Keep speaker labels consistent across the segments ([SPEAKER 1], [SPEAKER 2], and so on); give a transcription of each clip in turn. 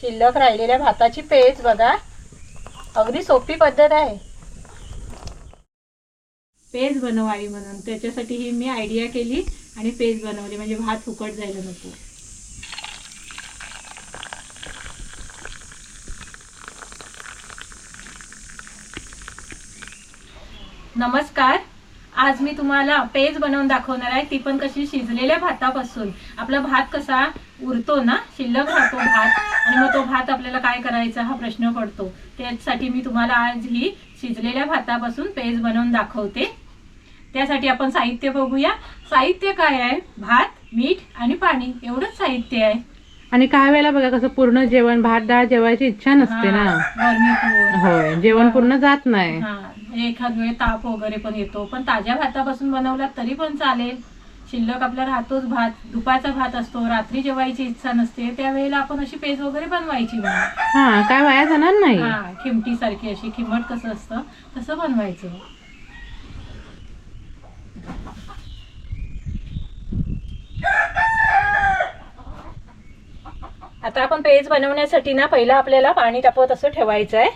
[SPEAKER 1] शिल्लक राहिलेल्या भाताची पेज बघा. अगदी सोपी पद्धत आहे. पेज बनवावी म्हणून त्याच्यासाठी ही मी आयडिया केली आणि पेज बनवली म्हणजे भात फुकट जायला नको. नमस्कार. आज मी तुम्हाला पेज बनवून दाखवणार आहे. ती पण कशी शिजलेल्या भातापासून. आपला भात कसा उरतो ना शिल्लक राहतो भात. आणि मग तो भात आपल्याला काय करायचा हा प्रश्न पडतो. त्यासाठी मी तुम्हाला आज ही शिजलेल्या भातापासून पेज बनवून दाखवते. त्यासाठी आपण साहित्य बघूया. साहित्य काय आहे? भात मीठ आणि पाणी. एवढंच साहित्य आहे.
[SPEAKER 2] आणि काही वेळेला बघा कसं पूर्ण जेवण भात डाळ जेवायची इच्छा नसते ना. होय जेवण पूर्ण जात नाही.
[SPEAKER 1] हा एखाद वेळ ताप वगैरे पण येतो. पण ताज्या भातापासून बनवला तरी पण चालेल. शिल्लक आपला राहतोच भात. दुपारचा भात असतो रात्री जेवायची इच्छा नसते. त्यावेळेला आपण अशी पेज वगैरे बनवायची.
[SPEAKER 2] हा काय वाया जाणार नाही.
[SPEAKER 1] हा खिमटी सारखी अशी खिमट कसं असतं तसं बनवायचं. आता आपण पेज बनवण्यासाठी ना पहिलं आपल्याला पाणी तापवत असं ठेवायचं आहे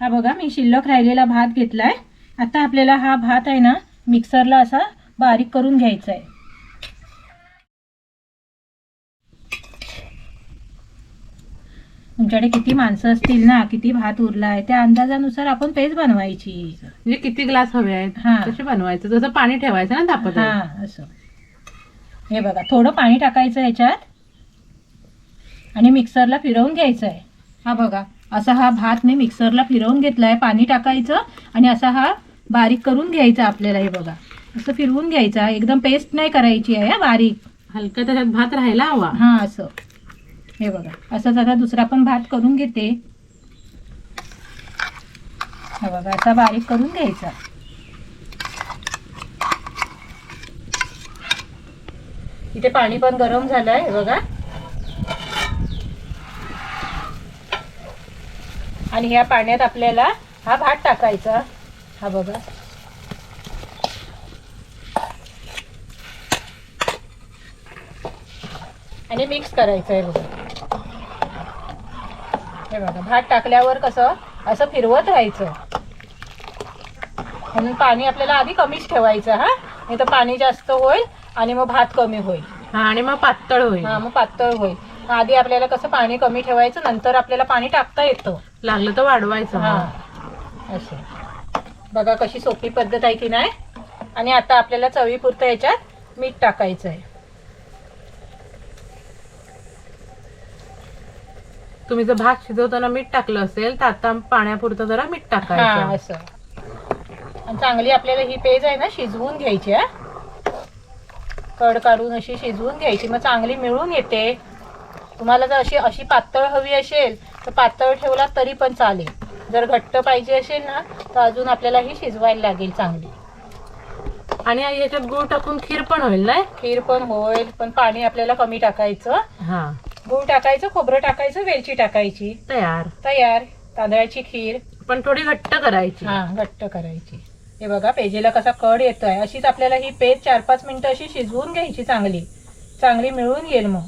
[SPEAKER 1] हा बघा मी शिल्लक राहिलेला भात घेतलाय. आता आपल्याला हा भात आहे ना मिक्सरला असा बारीक करून घ्यायचा आहे तुमच्याकडे किती माणसं असतील ना किती भात उरला आहे त्या अंदाजानुसार आपण पेज बनवायची.
[SPEAKER 2] म्हणजे किती ग्लास हवे आहेत?
[SPEAKER 1] हा.
[SPEAKER 2] तसे बनवायचं. जसं पाणी ठेवायचं ना तापत.
[SPEAKER 1] हा असं. हे बघा थोडं पाणी टाकायचं ह्याच्यात आणि मिक्सरला फिरवून घ्यायचं आहे हा बघा. असा हा भात मी मिक्सरला फिरवून घेतलाय पाणी टाकायचं आणि असा हा बारीक करून घ्यायचा आपल्याला हे बघा. असं फिरवून घ्यायचा एकदम पेस्ट नाही करायची आहे बारीक.
[SPEAKER 2] हलका त्याच्यात भात राहायला हवा.
[SPEAKER 1] हा असं. हे बघा असंच आता दुसरा पण भात करून घेते. हा बघा असा बारीक करून घ्यायचा. इथे पाणी पण गरम झालंय हे बघा. आणि ह्या पाण्यात आपल्याला हा भात टाकायचा. हा बघा. आणि मिक्स करायचं आहे बघा. हे बघा भात टाकल्यावर कसं असं फिरवत राहायचं. म्हणून पाणी आपल्याला आधी कमीच ठेवायचं हा. नाही तर पाणी जास्त होईल आणि मग भात कमी होईल.
[SPEAKER 2] हा आणि मग पातळ होईल.
[SPEAKER 1] हा मग पातळ होईल. आधी आपल्याला कसं पाणी कमी ठेवायचं नंतर आपल्याला पाणी टाकता येतं.
[SPEAKER 2] लागलं तर वाढवायचं
[SPEAKER 1] हा. असं. बघा कशी सोपी पद्धत आहे की नाही. आणि आता आपल्याला चवीपुरतं याच्यात मीठ टाकायचं आहे
[SPEAKER 2] तुम्ही जर भात शिजवताना मीठ टाकलं असेल तर आता पाण्यापुरतं जरा मीठ टाकायचं.
[SPEAKER 1] असं. आणि चांगली आपल्याला ही पेज आहे ना शिजवून घ्यायची हा. कड काढून अशी शिजवून घ्यायची मग चांगली मिळून येते. तुम्हाला जर अशी अशी पातळ हवी असेल तर पातळ ठेवला तरी पण चालेल. जर घट्ट पाहिजे असेल ना तर अजून आपल्याला ही शिजवायला लागेल चांगली.
[SPEAKER 2] आणि याच्यात गूळ टाकून खीर पण होईल ना?
[SPEAKER 1] खीर पण होईल पण पाणी आपल्याला कमी टाकायचं.
[SPEAKER 2] हा.
[SPEAKER 1] गूळ टाकायचं खोबरं टाकायचं वेलची टाकायची.
[SPEAKER 2] तयार.
[SPEAKER 1] तयार. तांदळाची खीर.
[SPEAKER 2] पण थोडी घट्ट करायची.
[SPEAKER 1] हा घट्ट करायची. हे बघा पेजेला कसा कड येतोय. अशीच आपल्याला ही पेज चार पाच मिनिटं अशी शिजवून घ्यायची चांगली. चांगली मिळून येईल मग.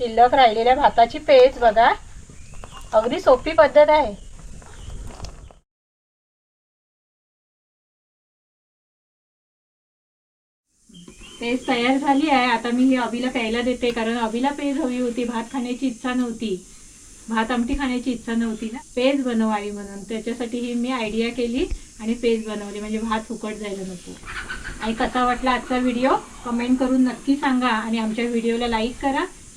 [SPEAKER 1] शिल्लक राहिलेल्या भाताची पेज बघा. अगदी सोपी पद्धत आहे. पेज तयार झाली आहे. आता मी ही अभिला प्यायला देते कारण अभिला पेज हवी होती. भात खाण्याची इच्छा नव्हती. भात आमटी खाण्याची इच्छा नव्हती ना. पेज बनवावी म्हणून. त्याच्यासाठी ही मी आयडिया केली आणि पेज बनवली. म्हणजे भात फुकट जायला नको. आणि कसा वाटला आजचा व्हिडिओ कमेंट करून नक्की सांगा आणि आमच्या व्हिडिओला लाईक करा.